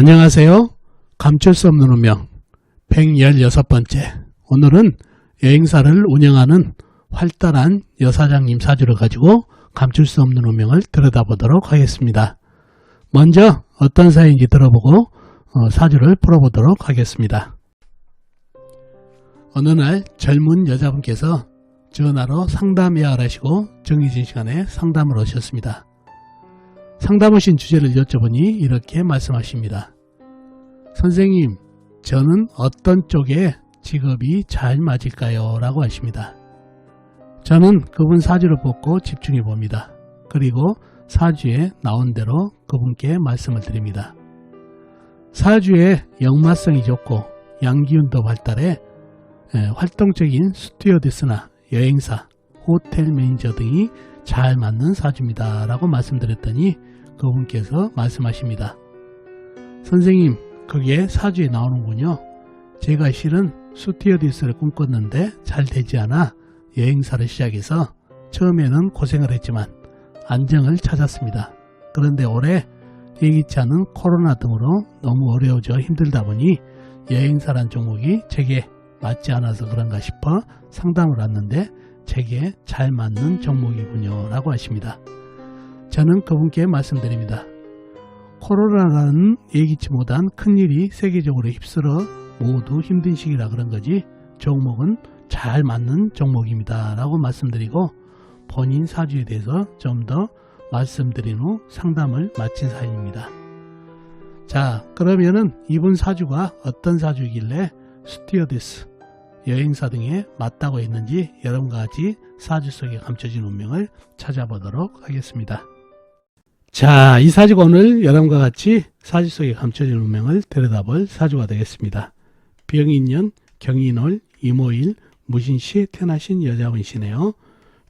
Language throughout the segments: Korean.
안녕하세요. 감출 수 없는 운명 116번째 오늘은 여행사를 운영하는 활달한 여사장님 사주를 가지고 감출 수 없는 운명을 들여다보도록 하겠습니다. 먼저 어떤 사연인지 들어보고 어, 사주를 풀어보도록 하겠습니다. 어느 날 젊은 여자분께서 전화로 상담 예약을 하시고 정해진 시간에 상담을 오셨습니다. 상담하신 주제를 여쭤보니 이렇게 말씀하십니다. 선생님, 저는 어떤 쪽에 직업이 잘 맞을까요? 라고 하십니다. 저는 그분 사주를 보고 집중해 봅니다. 그리고 사주에 나온 대로 그분께 말씀을 드립니다. 사주에 역마성이 좋고 양기운도 발달해 에, 활동적인 스튜어디스나 여행사, 호텔 매니저 등이 잘 맞는 사주입니다. 라고 말씀드렸더니 그분께서 말씀하십니다. 선생님, 그게 사주에 나오는군요. 제가 실은 스튜어디스를 꿈꿨는데 잘 되지 않아 여행사를 시작해서 처음에는 고생을 했지만 안정을 찾았습니다. 그런데 올해 예기치 않은 코로나 등으로 너무 어려워져 힘들다 보니 여행사란 종목이 제게 맞지 않아서 그런가 싶어 상담을 왔는데 제게 잘 맞는 종목이군요 라고 하십니다. 저는 그분께 말씀드립니다. 코로나라는 예기치 못한 큰일이 세계적으로 휩쓸어 모두 힘든 시기라 그런 거지 종목은 잘 맞는 종목입니다 라고 말씀드리고 본인 사주에 대해서 좀 더 말씀드린 후 상담을 마친 사연입니다. 자 그러면은 이분 사주가 어떤 사주이길래 스튜어디스 여행사 등에 맞다고 했는지 여러분과 같이 사주 속에 감춰진 운명을 찾아보도록 하겠습니다. 자, 이 사주가 오늘 여러분과 같이 사주 속에 감춰진 운명을 들여다볼 사주가 되겠습니다. 병인년, 경인월, 이모일, 무신시에 태어나신 여자분이시네요.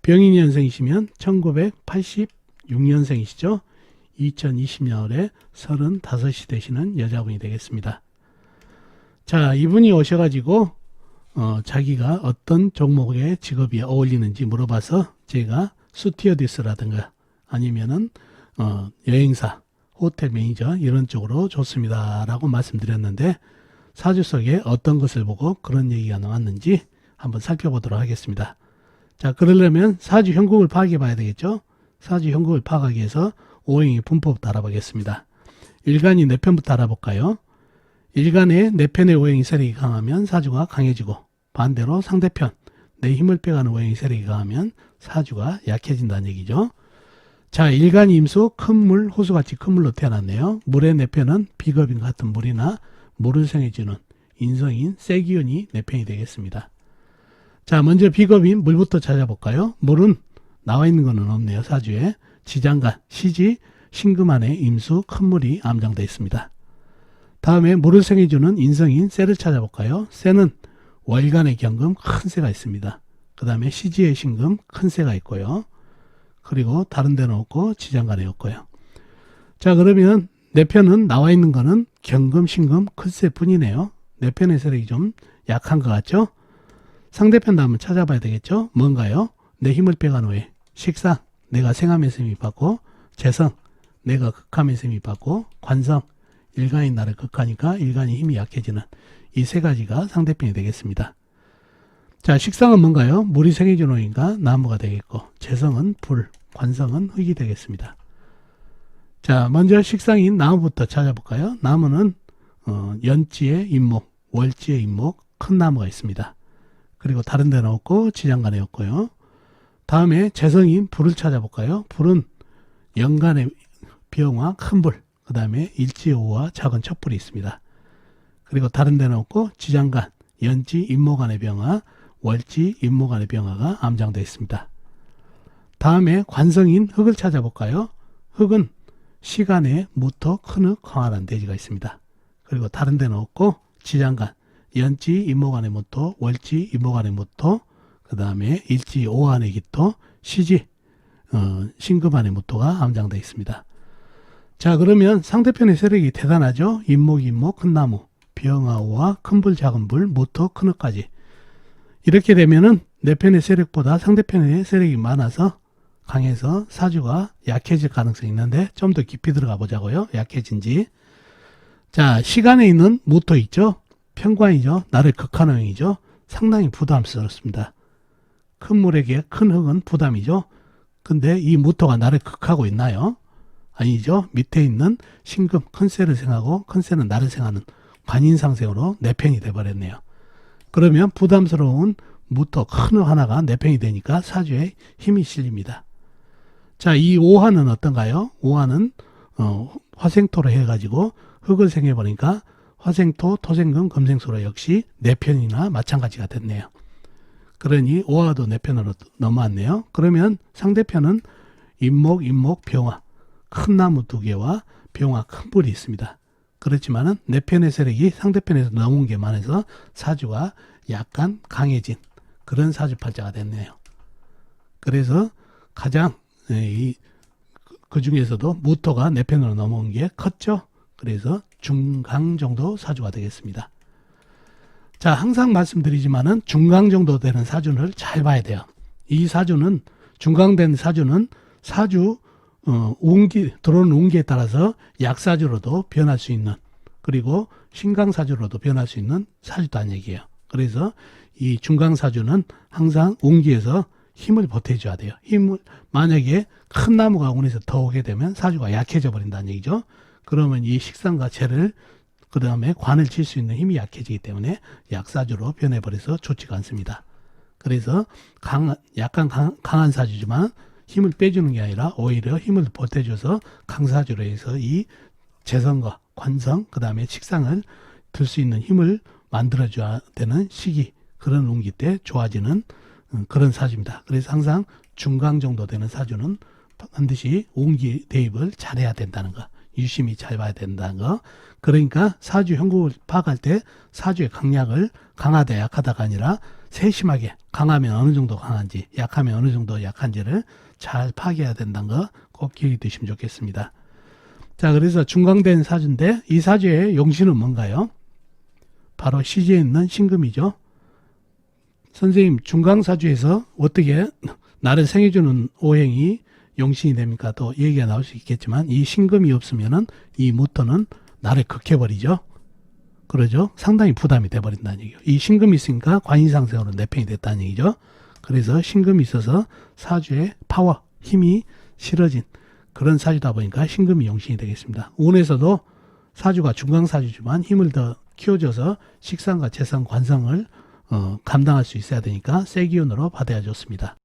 병인년생이시면 1986년생이시죠. 2020년에 35이 되시는 여자분이 되겠습니다. 자, 이분이 오셔가지고 어, 자기가 어떤 종목의 직업이 어울리는지 물어봐서 제가 스튜어디스라든가 아니면은 어, 여행사, 호텔 매니저 이런 쪽으로 좋습니다. 라고 말씀드렸는데 사주 속에 어떤 것을 보고 그런 얘기가 나왔는지 한번 살펴보도록 하겠습니다. 자, 그러려면 사주 형국을 파악해 봐야 되겠죠? 사주 형국을 파악하기 위해서 오행의 분법부터 알아보겠습니다. 일간이 네 편부터 알아볼까요? 일간의 네 편의 오행이 세력이 강하면 사주가 강해지고 반대로 상대편 내 힘을 빼가는 오행이 세력이 강하면 사주가 약해진다는 얘기죠. 자, 일간 임수 큰 물, 호수같이 큰 물로 태어났네요. 물의 내편은 비겁인 같은 물이나 물을 생해주는 인성인 세기운이 내편이 되겠습니다. 자, 먼저 비겁인 물부터 찾아볼까요? 물은 나와 있는 거는 없네요. 사주에 지장간, 시지, 신금안에 임수 큰 물이 암장되어 있습니다. 다음에 물을 생해주는 인성인 쇠를 찾아볼까요? 쇠는 월간의 경금 큰 쇠가 있습니다. 그 다음에 시지의 신금 큰 쇠가 있고요. 그리고 다른 데는 없고 지장간에 없고요. 자 그러면 내 편은 나와 있는 거는 경금, 신금, 큰쇠 뿐이네요. 내 편의 세력이 좀 약한 것 같죠? 상대편도 한번 찾아봐야 되겠죠? 뭔가요? 내 힘을 빼간 후에 식상, 내가 생하면서 힘이 받고 재성, 내가 극하면서 힘이 받고 관성, 일간인 나를 극하니까 일간이 힘이 약해지는 이 세 가지가 상대편이 되겠습니다. 자, 식상은 뭔가요? 물이 생해주노인가 나무가 되겠고, 재성은 불, 관성은 흙이 되겠습니다. 자, 먼저 식상인 나무부터 찾아볼까요? 나무는 어, 연지의 임목, 월지의 임목, 큰 나무가 있습니다. 그리고 다른 데는 없고 지장간에 없고요. 다음에 재성인 불을 찾아볼까요? 불은 연간의 병화 큰 불, 그 다음에 일지오와 작은 척불이 있습니다. 그리고 다른 데는 없고 지장간, 연지, 임목간의 병화, 월지, 임목간의 병화가 암장되어 있습니다. 다음에 관성인 흙을 찾아볼까요? 흙은 시간에 무토, 큰흙, 광활한 대지가 있습니다. 그리고 다른 데는 없고 지장간, 연지, 임목간의 무토, 월지, 임목간의 무토, 그 다음에 일지, 오한의 기토, 시지, 어, 신금안의 무토가 암장되어 있습니다. 자 그러면 상대편의 세력이 대단하죠. 임목, 임목, 큰 나무, 병아오와 큰불, 작은불, 무토, 큰흙까지 이렇게 되면은 내 편의 세력보다 상대편의 세력이 많아서 강해서 사주가 약해질 가능성이 있는데 좀 더 깊이 들어가 보자고요. 약해진지. 자, 시간에 있는 모토 있죠? 편관이죠? 나를 극한형이죠? 상당히 부담스럽습니다. 큰 물에게 큰 흙은 부담이죠? 근데 이 모토가 나를 극하고 있나요? 아니죠? 밑에 있는 신금, 큰 쇠를 생하고 큰 쇠는 나를 생하는 관인상생으로 내 편이 돼버렸네요. 그러면 부담스러운 모토 큰흙 하나가 내 편이 되니까 사주에 힘이 실립니다. 자, 이 오화는 어떤가요? 오화는 어, 화생토로 해가지고 흙을 생해버리니까 화생토, 토생금, 금생소로 역시 내 편이나 마찬가지가 됐네요. 그러니 오화도 내 편으로 넘어왔네요. 그러면 상대편은 임목, 임목, 병화 큰 나무 두 개와 병화 큰 불이 있습니다. 그렇지만은 내 편의 세력이 상대편에서 넘은 게 많아서 사주가 약간 강해진 그런 사주팔자가 됐네요. 그래서 가장 예, 이, 그 중에서도 무토가 내 편으로 넘어온 게 컸죠. 그래서 중강 정도 사주가 되겠습니다. 자, 항상 말씀드리지만은 중강 정도 되는 사주를 잘 봐야 돼요. 이 사주는 중강된 사주는 사주 어, 운기 들어오는 운기에 따라서 약사주로도 변할 수 있는 그리고 신강사주로도 변할 수 있는 사주다는 얘기예요. 그래서 이 중강사주는 항상 운기에서 힘을 보태줘야 돼요. 힘을 만약에 큰 나무가 운에서 더 오게 되면 사주가 약해져 버린다는 얘기죠. 그러면 이 식상과 재를 그 다음에 관을 칠 수 있는 힘이 약해지기 때문에 약사주로 변해버려서 좋지가 않습니다. 그래서 강, 약간 강, 한 사주지만 힘을 빼주는 게 아니라 오히려 힘을 보태줘서 강사주로 해서 이 재성과 관성, 그 다음에 식상을 들 수 있는 힘을 만들어줘야 되는 시기, 그런 운기 때 좋아지는 음, 그런 사주입니다. 그래서 항상 중강 정도 되는 사주는 반드시 운기 대입을 잘해야 된다는 거. 유심히 잘 봐야 된다는 거. 그러니까 사주 형국을 파악할 때 사주의 강약을 강하다 약하다가 아니라 세심하게 강하면 어느 정도 강한지 약하면 어느 정도 약한지를 잘 파악해야 된다는 거 꼭 기억해 두시면 좋겠습니다. 자 그래서 중강된 사주인데 이 사주의 용신은 뭔가요? 바로 시지에 있는 신금이죠. 선생님 중강사주에서 어떻게 나를 생해주는 오행이 용신이 됩니까? 또 얘기가 나올 수 있겠지만 이 신금이 없으면은 이 모터는 나를 극해버리죠. 그러죠. 상당히 부담이 돼버린다는 얘기죠. 이 신금이 있으니까 관인상생으로 내 편이 됐다는 얘기죠. 그래서 신금이 있어서 사주의 파워, 힘이 실어진 그런 사주다 보니까 신금이 용신이 되겠습니다. 운에서도 사주가 중강사주지만 힘을 더 키워줘서 식상과 재상, 관성을 어, 감당할 수 있어야 되니까 세 기운으로 받아야 좋습니다.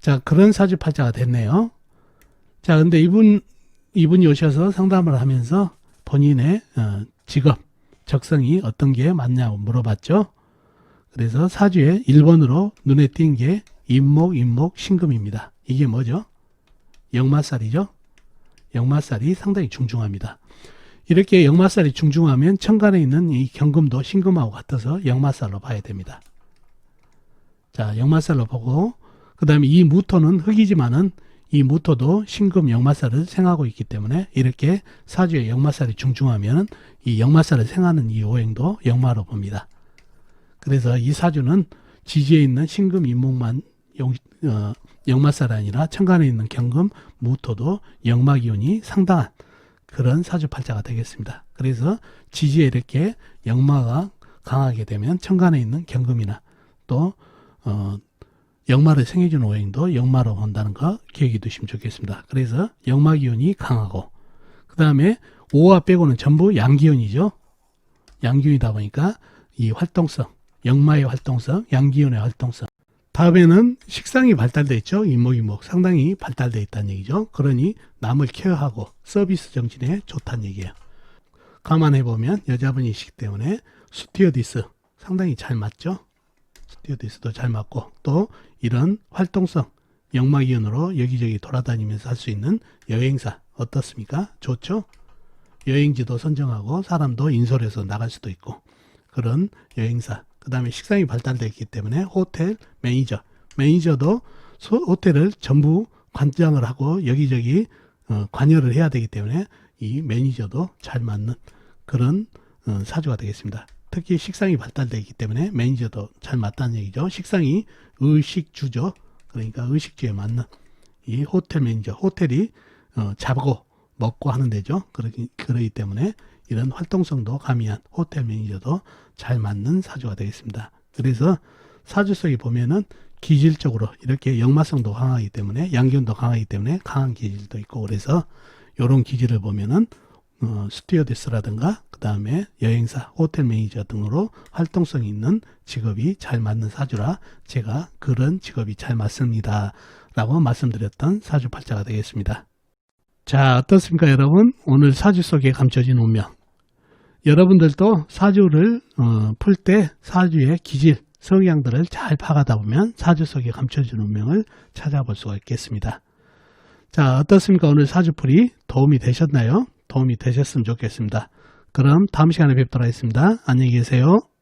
자, 그런 사주 팔자가 됐네요. 자, 근데 이분, 이분이 오셔서 상담을 하면서 본인의 어, 직업, 적성이 어떤 게 맞냐고 물어봤죠. 그래서 사주에 1번으로 눈에 띈 게 임목, 임목, 신금입니다. 이게 뭐죠? 역마살이죠? 역마살이 상당히 중중합니다. 이렇게 역마살이 중중하면 천간에 있는 이 경금도 신금하고 같아서 역마살로 봐야 됩니다. 자, 역마살로 보고 그 다음에 이 무토는 흙이지만은 이 무토도 신금 역마살을 생하고 있기 때문에 이렇게 사주의 역마살이 중중하면 이 역마살을 생하는 이 오행도 역마로 봅니다. 그래서 이 사주는 지지에 있는 신금 인목만 용, 어, 역마살이 아니라 천간에 있는 경금 무토도 역마 기운이 상당한 그런 사주 팔자가 되겠습니다. 그래서 지지에 이렇게 역마가 강하게 되면 천간에 있는 경금이나 또 어, 역마를 생해준 오행도 역마로 본다는 거 기억해 두시면 좋겠습니다. 그래서 역마 기운이 강하고 그 다음에 오화 빼고는 전부 양기운이죠. 양기운이다 보니까 이 활동성, 역마의 활동성, 양기운의 활동성. 다음에는 식상이 발달돼 있죠. 이목이목 상당히 발달돼 있다는 얘기죠. 그러니 남을 케어하고 서비스 정신에 좋다는 얘기예요. 감안해 보면 여자분이시기 때문에 스튜어디스 상당히 잘 맞죠. 스튜어디스도 잘 맞고 또 이런 활동성 역마기운으로 여기저기 돌아다니면서 할 수 있는 여행사 어떻습니까? 좋죠? 여행지도 선정하고 사람도 인솔해서 나갈 수도 있고 그런 여행사 그 다음에 식상이 발달되어 있기 때문에 호텔 매니저 매니저도 소, 호텔을 전부 관장을 하고 여기저기 어, 관여를 해야 되기 때문에 이 매니저도 잘 맞는 그런 어, 사주가 되겠습니다. 특히 식상이 발달되어 있기 때문에 매니저도 잘 맞다는 얘기죠. 식상이 의식주죠. 그러니까 의식주에 맞는 이 호텔 매니저, 호텔이 어, 자고 먹고 하는 데죠. 그러기, 그러기 때문에 이런 활동성도 가미한 호텔 매니저도 잘 맞는 사주가 되겠습니다. 그래서 사주 속에 보면은 기질적으로 이렇게 역마성도 강하기 때문에 양견도 강하기 때문에 강한 기질도 있고 그래서 이런 기질을 보면은 어, 스튜어디스라든가 그 다음에 여행사, 호텔 매니저 등으로 활동성 있는 직업이 잘 맞는 사주라 제가 그런 직업이 잘 맞습니다. 라고 말씀드렸던 사주 팔자가 되겠습니다. 자, 어떻습니까, 여러분? 오늘 사주 속에 감춰진 운명. 여러분들도 사주를 어, 풀 때 사주의 기질, 성향들을 잘 파가다 보면 사주 속에 감춰진 운명을 찾아볼 수가 있겠습니다. 자, 어떻습니까? 오늘 사주풀이 도움이 되셨나요? 도움이 되셨으면 좋겠습니다. 그럼 다음 시간에 뵙도록 하겠습니다. 안녕히 계세요.